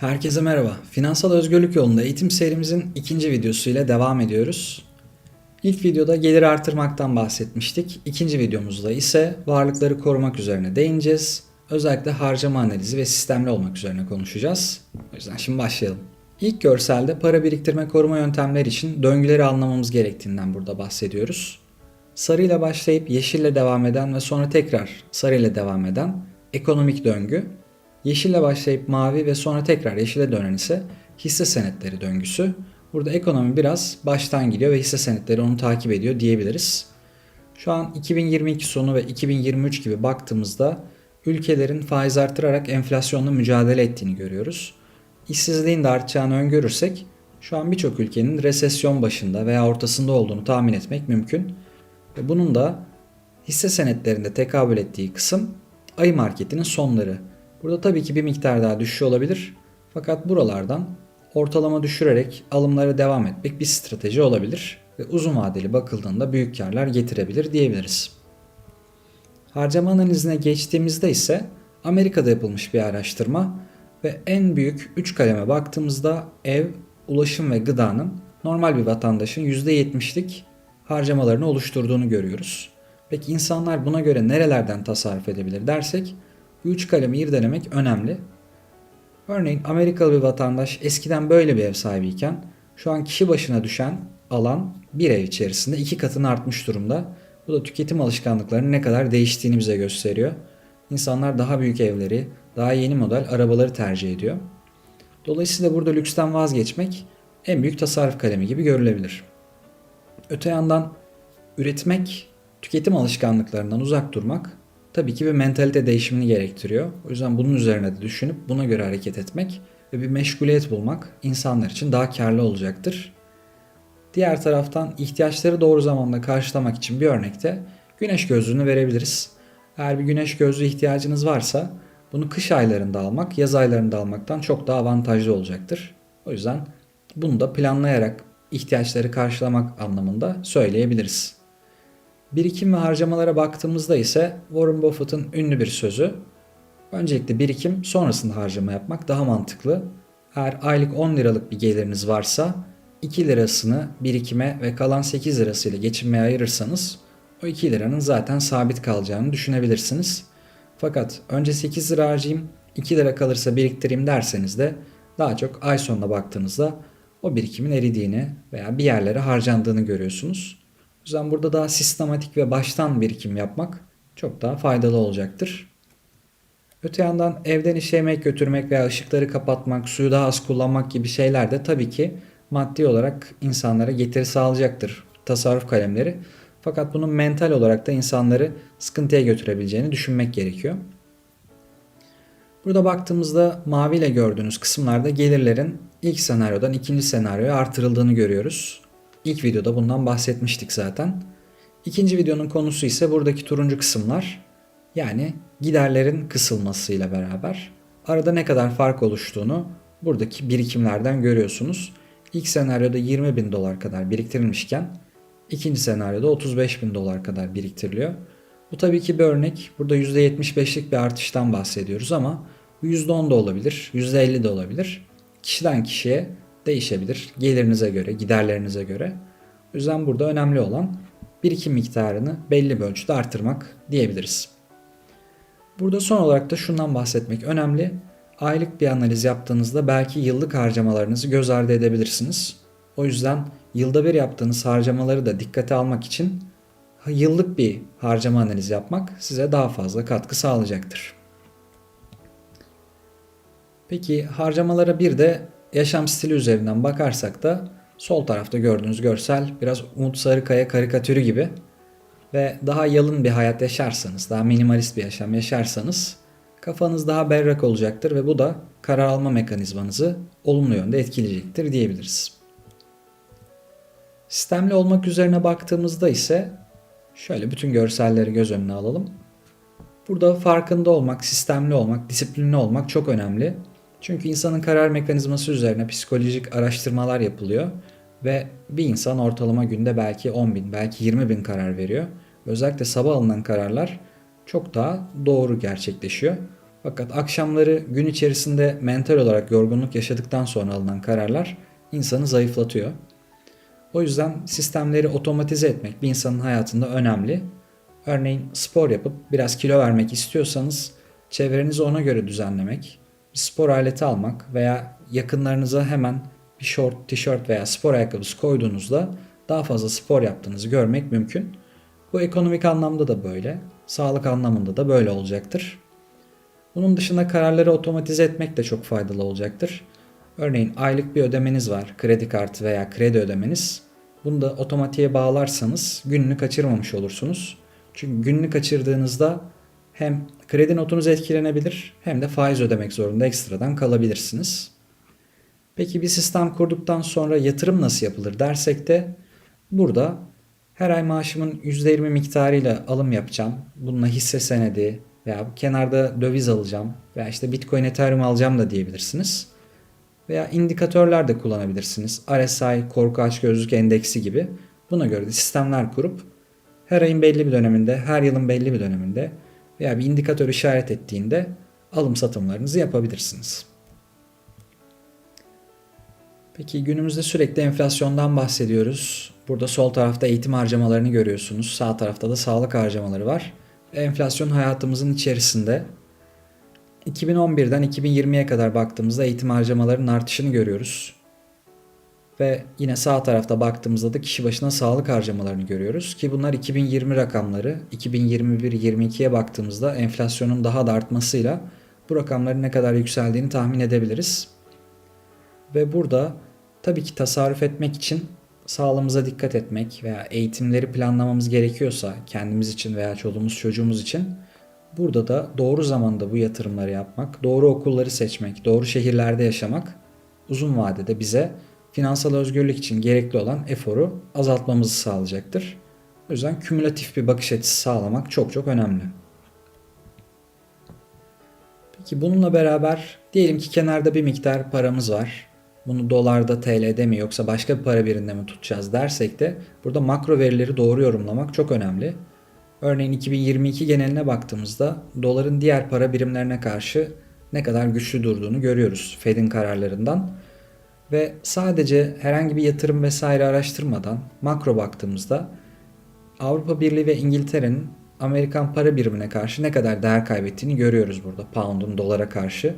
Herkese merhaba. Finansal özgürlük yolunda eğitim serimizin ikinci videosu ile devam ediyoruz. İlk videoda gelir artırmaktan bahsetmiştik. İkinci videomuzda ise varlıkları korumak üzerine değineceğiz. Özellikle harcama analizi ve sistemli olmak üzerine konuşacağız. O yüzden şimdi başlayalım. İlk görselde para biriktirme koruma yöntemleri için döngüleri anlamamız gerektiğinden burada bahsediyoruz. Sarıyla başlayıp yeşille devam eden ve sonra tekrar sarıyla devam eden ekonomik döngü Yeşille başlayıp mavi ve sonra tekrar yeşile dönen ise hisse senetleri döngüsü. Burada ekonomi biraz baştan gidiyor ve hisse senetleri onu takip ediyor diyebiliriz. Şu an 2022 sonu ve 2023 gibi baktığımızda ülkelerin faiz artırarak enflasyonla mücadele ettiğini görüyoruz. İşsizliğin de artacağını öngörürsek şu an birçok ülkenin resesyon başında veya ortasında olduğunu tahmin etmek mümkün. Ve bunun da hisse senetlerinde tekabül ettiği kısım ayı marketinin sonları. Burada tabii ki bir miktar daha düşüş olabilir. Fakat buralardan ortalama düşürerek alımlara devam etmek bir strateji olabilir ve uzun vadeli bakıldığında büyük karlar getirebilir diyebiliriz. Harcama analizine geçtiğimizde ise Amerika'da yapılmış bir araştırma ve en büyük 3 kaleme baktığımızda ev, ulaşım ve gıdanın normal bir vatandaşın %70'lik harcamalarını oluşturduğunu görüyoruz. Peki insanlar buna göre nerelerden tasarruf edebilir dersek bu üç kalemi irdelemek önemli. Örneğin Amerikalı bir vatandaş eskiden böyle bir ev sahibiyken şu an kişi başına düşen alan bir ev içerisinde iki katını artmış durumda. Bu da tüketim alışkanlıklarının ne kadar değiştiğini bize gösteriyor. İnsanlar daha büyük evleri, daha yeni model arabaları tercih ediyor. Dolayısıyla burada lüksten vazgeçmek en büyük tasarruf kalemi gibi görülebilir. Öte yandan üretmek, tüketim alışkanlıklarından uzak durmak tabii ki bir mentalite değişimini gerektiriyor. O yüzden bunun üzerine de düşünüp buna göre hareket etmek ve bir meşguliyet bulmak insanlar için daha karlı olacaktır. Diğer taraftan ihtiyaçları doğru zamanda karşılamak için bir örnekte güneş gözlüğünü verebiliriz. Eğer bir güneş gözlüğü ihtiyacınız varsa bunu kış aylarında almak yaz aylarında almaktan çok daha avantajlı olacaktır. O yüzden bunu da planlayarak ihtiyaçları karşılamak anlamında söyleyebiliriz. Birikim ve harcamalara baktığımızda ise Warren Buffett'ın ünlü bir sözü. Öncelikle birikim sonrasında harcama yapmak daha mantıklı. Eğer aylık 10 liralık bir geliriniz varsa 2 lirasını birikime ve kalan 8 lirasıyla geçinmeye ayırırsanız o 2 liranın zaten sabit kalacağını düşünebilirsiniz. Fakat önce 8 lira harcayayım 2 lira kalırsa biriktireyim derseniz de daha çok ay sonuna baktığınızda o birikimin eridiğini veya bir yerlere harcandığını görüyorsunuz. O yüzden burada daha sistematik ve baştan birikim yapmak çok daha faydalı olacaktır. Öte yandan evden işe yemek götürmek veya ışıkları kapatmak, suyu daha az kullanmak gibi şeyler de tabii ki maddi olarak insanlara getiri sağlayacaktır tasarruf kalemleri. Fakat bunun mental olarak da insanları sıkıntıya götürebileceğini düşünmek gerekiyor. Burada baktığımızda maviyle gördüğünüz kısımlarda gelirlerin ilk senaryodan ikinci senaryoya artırıldığını görüyoruz. İlk videoda bundan bahsetmiştik zaten. İkinci videonun konusu ise buradaki turuncu kısımlar. Yani giderlerin kısılmasıyla beraber arada ne kadar fark oluştuğunu buradaki birikimlerden görüyorsunuz. İlk senaryoda 20 bin dolar kadar biriktirilmişken ikinci senaryoda 35 bin dolar kadar biriktiriliyor. Bu tabii ki bir örnek. Burada %75'lik bir artıştan bahsediyoruz ama bu %10 da olabilir, %50 de olabilir. Kişiden kişiye değişebilir. Gelirinize göre, giderlerinize göre. O yüzden burada önemli olan birikim miktarını belli bir ölçüde artırmak diyebiliriz. Burada son olarak da şundan bahsetmek önemli. Aylık bir analiz yaptığınızda belki yıllık harcamalarınızı göz ardı edebilirsiniz. O yüzden yılda bir yaptığınız harcamaları da dikkate almak için yıllık bir harcama analizi yapmak size daha fazla katkı sağlayacaktır. Peki harcamalara bir de yaşam stili üzerinden bakarsak da sol tarafta gördüğünüz görsel biraz Umut Sarıkaya karikatürü gibi ve daha yalın bir hayat yaşarsanız, daha minimalist bir yaşam yaşarsanız kafanız daha berrak olacaktır ve bu da karar alma mekanizmanızı olumlu yönde etkileyecektir diyebiliriz. Sistemli olmak üzerine baktığımızda ise şöyle bütün görselleri göz önüne alalım. Burada farkında olmak, sistemli olmak, disiplinli olmak çok önemli. Çünkü insanın karar mekanizması üzerine psikolojik araştırmalar yapılıyor ve bir insan ortalama günde belki 10 bin, belki 20 bin karar veriyor. Özellikle sabah alınan kararlar çok daha doğru gerçekleşiyor. Fakat akşamları gün içerisinde mental olarak yorgunluk yaşadıktan sonra alınan kararlar insanı zayıflatıyor. O yüzden sistemleri otomatize etmek bir insanın hayatında önemli. Örneğin spor yapıp biraz kilo vermek istiyorsanız çevrenizi ona göre düzenlemek, bir spor aleti almak veya yakınlarınıza hemen bir short, tişört veya spor ayakkabısı koyduğunuzda daha fazla spor yaptığınızı görmek mümkün. Bu ekonomik anlamda da böyle, sağlık anlamında da böyle olacaktır. Bunun dışında kararları otomatize etmek de çok faydalı olacaktır. Örneğin aylık bir ödemeniz var, kredi kartı veya kredi ödemeniz. Bunu da otomatiğe bağlarsanız gününü kaçırmamış olursunuz. Çünkü gününü kaçırdığınızda hem kredi notunuz etkilenebilir hem de faiz ödemek zorunda ekstradan kalabilirsiniz. Peki bir sistem kurduktan sonra yatırım nasıl yapılır dersek de burada her ay maaşımın %20 miktarıyla alım yapacağım. Bununla hisse senedi veya kenarda döviz alacağım veya işte Bitcoin Ethereum alacağım da diyebilirsiniz. Veya indikatörler de kullanabilirsiniz. RSI, korku açgözlük endeksi gibi. Buna göre de sistemler kurup her ayın belli bir döneminde, her yılın belli bir döneminde veya bir indikatör işaret ettiğinde alım satımlarınızı yapabilirsiniz. Peki günümüzde sürekli enflasyondan bahsediyoruz. Burada sol tarafta eğitim harcamalarını görüyorsunuz. Sağ tarafta da sağlık harcamaları var. Enflasyon hayatımızın içerisinde. 2011'den 2020'ye kadar baktığımızda eğitim harcamalarının artışını görüyoruz. Ve yine sağ tarafta baktığımızda da kişi başına sağlık harcamalarını görüyoruz. Ki bunlar 2020 rakamları. 2021-22'ye baktığımızda enflasyonun daha da artmasıyla bu rakamların ne kadar yükseldiğini tahmin edebiliriz. Ve burada tabii ki tasarruf etmek için sağlığımıza dikkat etmek veya eğitimleri planlamamız gerekiyorsa kendimiz için veya çoluğumuz çocuğumuz için burada da doğru zamanda bu yatırımları yapmak, doğru okulları seçmek, doğru şehirlerde yaşamak uzun vadede bize finansal özgürlük için gerekli olan eforu azaltmamızı sağlayacaktır. O yüzden kümülatif bir bakış açısı sağlamak çok çok önemli. Peki bununla beraber diyelim ki kenarda bir miktar paramız var. Bunu dolarda, TL'de mi yoksa başka bir para biriminde mi tutacağız dersek de burada makro verileri doğru yorumlamak çok önemli. Örneğin 2022 geneline baktığımızda doların diğer para birimlerine karşı ne kadar güçlü durduğunu görüyoruz Fed'in kararlarından. Ve sadece herhangi bir yatırım vesaire araştırmadan makro baktığımızda Avrupa Birliği ve İngiltere'nin Amerikan para birimine karşı ne kadar değer kaybettiğini görüyoruz burada pound'un dolara karşı.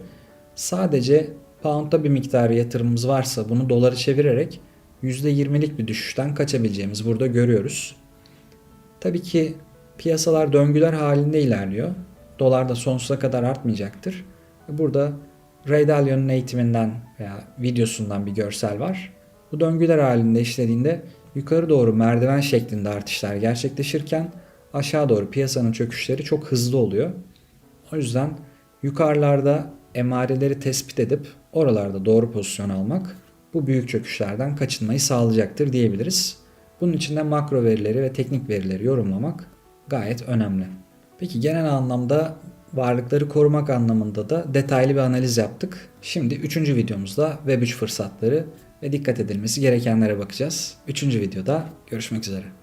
Sadece pound'da bir miktarı yatırımımız varsa bunu dolara çevirerek %20'lik bir düşüşten kaçabileceğimizi burada görüyoruz. Tabii ki piyasalar döngüler halinde ilerliyor. Dolar da sonsuza kadar artmayacaktır. Burada Ray Dalio'nun eğitiminden veya videosundan bir görsel var. Bu döngüler halinde işlediğinde yukarı doğru merdiven şeklinde artışlar gerçekleşirken aşağı doğru piyasanın çöküşleri çok hızlı oluyor. O yüzden yukarılarda emareleri tespit edip oralarda doğru pozisyon almak bu büyük çöküşlerden kaçınmayı sağlayacaktır diyebiliriz. Bunun için de makro verileri ve teknik verileri yorumlamak gayet önemli. Peki genel anlamda varlıkları korumak anlamında da detaylı bir analiz yaptık. Şimdi 3. videomuzda Web3 fırsatları ve dikkat edilmesi gerekenlere bakacağız. 3. videoda görüşmek üzere.